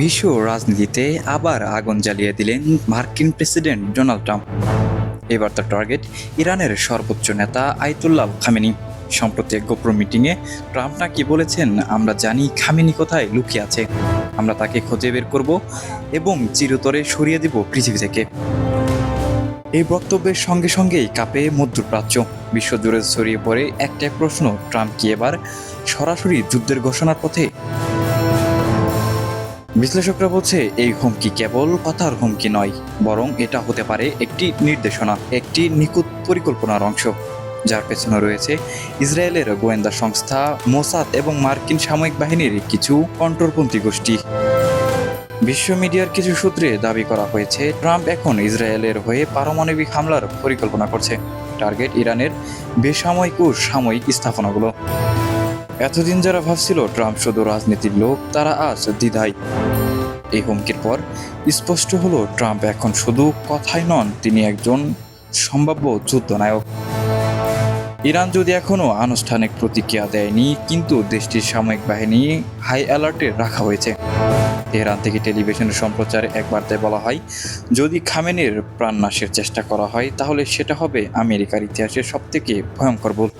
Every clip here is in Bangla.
বিশ্ব রাজনীতিতে আবার আগুন জ্বালিয়ে দিলেন মার্কিন প্রেসিডেন্ট ডোনাল্ড ট্রাম্প। এবার তার টার্গেট ইরানের সর্বোচ্চ নেতা আইতুল্লাহ খামেনি। সম্প্রতি এক গোপন মিটিংয়ে ট্রাম্প নাকি বলেছেন, আমরা জানি খামেনি কোথায় লুকিয়ে আছে। আমরা তাকে খুঁজে বের করব এবং চিরতরে সরিয়ে দিব পৃথিবী থেকে। এই বক্তব্যের সঙ্গে সঙ্গেই কাঁপে মধ্যপ্রাচ্য। বিশ্বজুড়ে ছড়িয়ে পড়ে একটাই প্রশ্ন, ট্রাম্প কি এবার সরাসরি যুদ্ধের ঘোষণার পথে বিশ্লেষকরা বলছে, এই হুমকি কেবল কথার হুমকি নয়, বরং এটা হতে পারে একটি নির্দেশনা, একটি নিখুঁত পরিকল্পনার অংশ। যার পেছনে রয়েছে ইসরায়েলের গোয়েন্দা সংস্থা, মোসাদ এবং মার্কিন সামরিক বাহিনীর কিছু কন্ট্রোলপন্থী গোষ্ঠী। বিশ্ব মিডিয়ার কিছু সূত্রে দাবি করা হয়েছে, ট্রাম্প এখন ইসরায়েলের হয়ে পারমাণবিক হামলার পরিকল্পনা করছে। টার্গেট ইরানের বেসামরিক ও সাময়িক স্থাপনাগুলো। এতদিন যারা ভাবছিল ট্রাম্প শুধু রাজনীতির লোক, তারা আজ দ্বিধায়। এই হুমকির পর স্পষ্ট হলো, ট্রাম্প এখন শুধু কথাই নন, তিনি একজন সম্ভাব্য যুদ্ধনায়ক। ইরান যদি এখনও আনুষ্ঠানিক প্রতিক্রিয়া দেয়নি, কিন্তু দেশটির সামরিক বাহিনী হাই অ্যালার্টে রাখা হয়েছে। তেহরান থেকে টেলিভিশনের সম্প্রচারে এক বার্তায় বলা হয়, যদি খামেনের প্রাণনাশের চেষ্টা করা হয়, তাহলে সেটা হবে আমেরিকার ইতিহাসের সবথেকে ভয়ঙ্কর ভুল।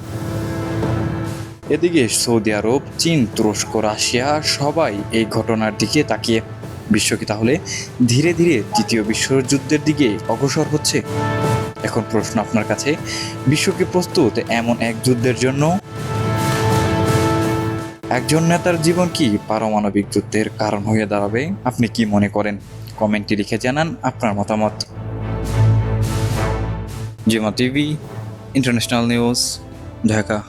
এদিকে সৌদি আরব, চীন, তুরস্ক, রাশিয়া, সবাই এই ঘটনার দিকে তাকিয়ে। বিশ্বকে তাহলে ধীরে ধীরে তৃতীয় বিশ্বযুদ্ধের দিকে অগ্রসর হচ্ছে। এখন প্রশ্ন আপনার কাছে, বিশ্বকে প্রস্তুত এমন এক যুদ্ধের জন্য? একজন নেতার জীবন কি পারমাণবিক যুদ্ধের কারণ হয়ে দাঁড়াবে? আপনি কি মনে করেন? কমেন্টে লিখে জানান আপনার মতামত। জিমা টিভি, ইন্টারন্যাশনাল নিউজ, ঢাকা।